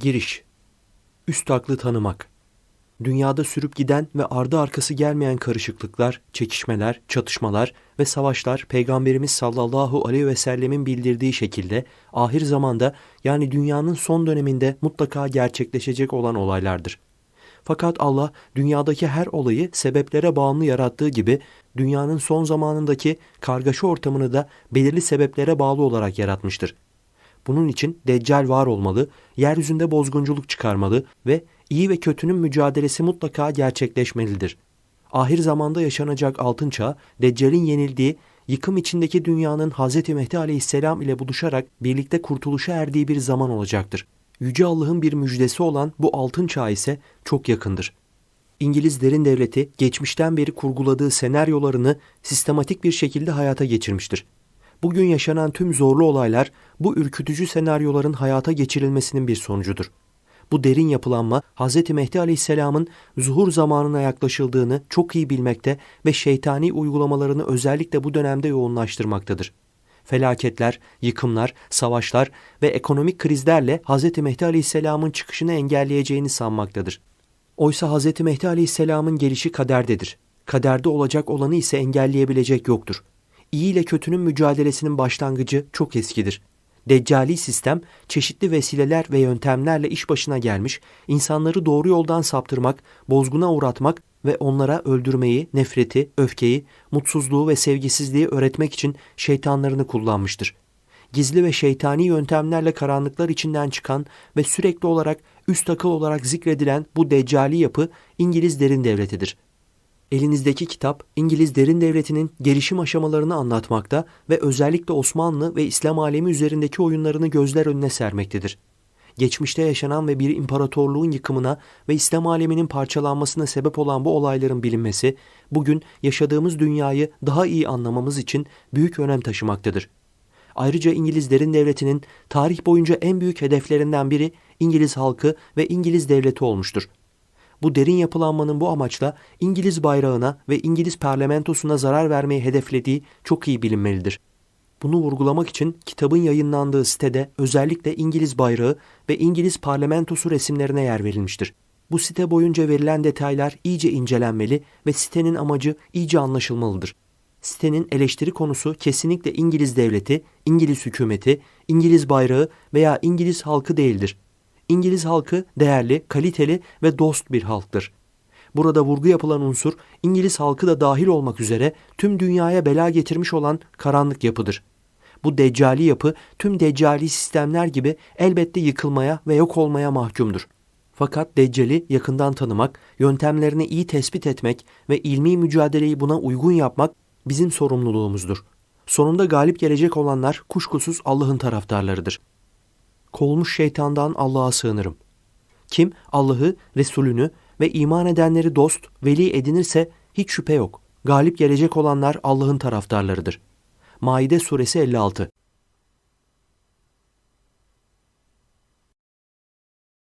Giriş Üst aklı tanımak Dünyada sürüp giden ve ardı arkası gelmeyen karışıklıklar, çekişmeler, çatışmalar ve savaşlar Peygamberimiz sallallahu aleyhi ve sellemin bildirdiği şekilde ahir zamanda yani dünyanın son döneminde mutlaka gerçekleşecek olan olaylardır. Fakat Allah dünyadaki her olayı sebeplere bağımlı yarattığı gibi dünyanın son zamanındaki kargaşa ortamını da belirli sebeplere bağlı olarak yaratmıştır. Bunun için Deccal var olmalı, yeryüzünde bozgunculuk çıkarmalı ve iyi ve kötünün mücadelesi mutlaka gerçekleşmelidir. Ahir zamanda yaşanacak altın çağ, Deccal'in yenildiği, yıkım içindeki dünyanın Hz. Mehdi aleyhisselam ile buluşarak birlikte kurtuluşa erdiği bir zaman olacaktır. Yüce Allah'ın bir müjdesi olan bu altın çağ ise çok yakındır. İngiliz derin devleti geçmişten beri kurguladığı senaryolarını sistematik bir şekilde hayata geçirmiştir. Bugün yaşanan tüm zorlu olaylar bu ürkütücü senaryoların hayata geçirilmesinin bir sonucudur. Bu derin yapılanma Hz. Mehdi Aleyhisselam'ın zuhur zamanına yaklaşıldığını çok iyi bilmekte ve şeytani uygulamalarını özellikle bu dönemde yoğunlaştırmaktadır. Felaketler, yıkımlar, savaşlar ve ekonomik krizlerle Hz. Mehdi Aleyhisselam'ın çıkışını engelleyeceğini sanmaktadır. Oysa Hz. Mehdi Aleyhisselam'ın gelişi kaderdedir. Kaderde olacak olanı ise engelleyebilecek yoktur. İyi ile kötünün mücadelesinin başlangıcı çok eskidir. Deccali sistem çeşitli vesileler ve yöntemlerle iş başına gelmiş, insanları doğru yoldan saptırmak, bozguna uğratmak ve onlara öldürmeyi, nefreti, öfkeyi, mutsuzluğu ve sevgisizliği öğretmek için şeytanlarını kullanmıştır. Gizli ve şeytani yöntemlerle karanlıklar içinden çıkan ve sürekli olarak üst akıl olarak zikredilen bu deccali yapı İngiliz derin devletidir. Elinizdeki kitap İngiliz derin devletinin gelişim aşamalarını anlatmakta ve özellikle Osmanlı ve İslam alemi üzerindeki oyunlarını gözler önüne sermektedir. Geçmişte yaşanan ve bir imparatorluğun yıkımına ve İslam aleminin parçalanmasına sebep olan bu olayların bilinmesi, bugün yaşadığımız dünyayı daha iyi anlamamız için büyük önem taşımaktadır. Ayrıca İngiliz derin devletinin tarih boyunca en büyük hedeflerinden biri İngiliz halkı ve İngiliz devleti olmuştur. Bu derin yapılanmanın bu amaçla İngiliz bayrağına ve İngiliz parlamentosuna zarar vermeyi hedeflediği çok iyi bilinmelidir. Bunu vurgulamak için kitabın yayınlandığı sitede özellikle İngiliz bayrağı ve İngiliz parlamentosu resimlerine yer verilmiştir. Bu site boyunca verilen detaylar iyice incelenmeli ve sitenin amacı iyice anlaşılmalıdır. Sitenin eleştiri konusu kesinlikle İngiliz devleti, İngiliz hükümeti, İngiliz bayrağı veya İngiliz halkı değildir. İngiliz halkı değerli, kaliteli ve dost bir halktır. Burada vurgu yapılan unsur İngiliz halkı da dahil olmak üzere tüm dünyaya bela getirmiş olan karanlık yapıdır. Bu deccali yapı tüm deccali sistemler gibi elbette yıkılmaya ve yok olmaya mahkumdur. Fakat deccali yakından tanımak, yöntemlerini iyi tespit etmek ve ilmi mücadeleyi buna uygun yapmak bizim sorumluluğumuzdur. Sonunda galip gelecek olanlar kuşkusuz Allah'ın taraftarlarıdır. Kovulmuş şeytandan Allah'a sığınırım. Kim Allah'ı, Resulünü ve iman edenleri dost, veli edinirse hiç şüphe yok. Galip gelecek olanlar Allah'ın taraftarlarıdır. Maide suresi 56